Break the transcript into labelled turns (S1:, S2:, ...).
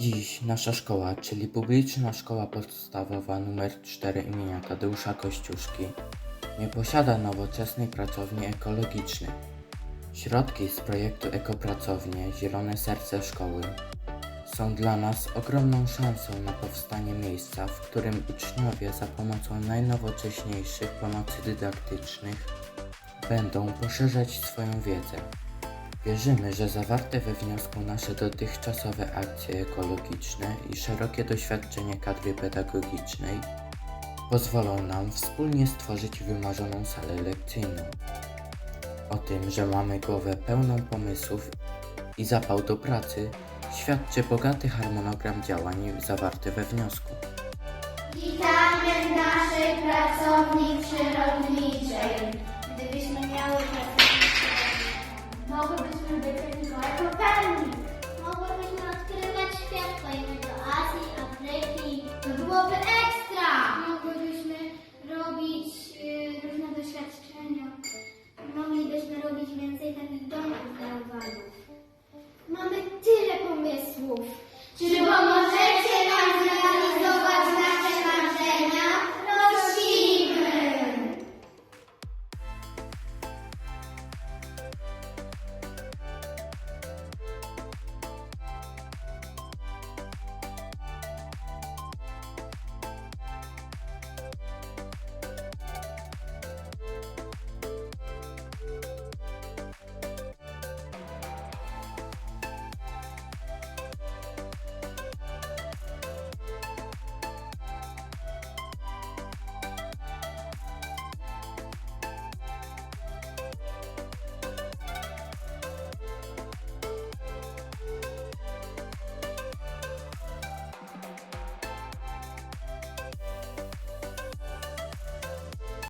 S1: Dziś nasza szkoła, czyli Publiczna Szkoła Podstawowa nr 4 imienia Tadeusza Kościuszki, nie posiada nowoczesnej pracowni ekologicznej. Środki z projektu Ekopracownie Zielone Serce Szkoły są dla nas ogromną szansą na powstanie miejsca, w którym uczniowie za pomocą najnowocześniejszych pomocy dydaktycznych będą poszerzać swoją wiedzę. Wierzymy, że zawarte we wniosku nasze dotychczasowe akcje ekologiczne i szerokie doświadczenie kadry pedagogicznej pozwolą nam wspólnie stworzyć wymarzoną salę lekcyjną. O tym, że mamy głowę pełną pomysłów i zapał do pracy, świadczy bogaty harmonogram działań zawarty we wniosku.
S2: Witamy w naszej pracowni przyrodniczej. Byłoby ekstra! Mogłybyśmy robić y, różne doświadczenia. Moglibyśmy robić więcej takich domków dla owadów. Mamy tyle pomysłów.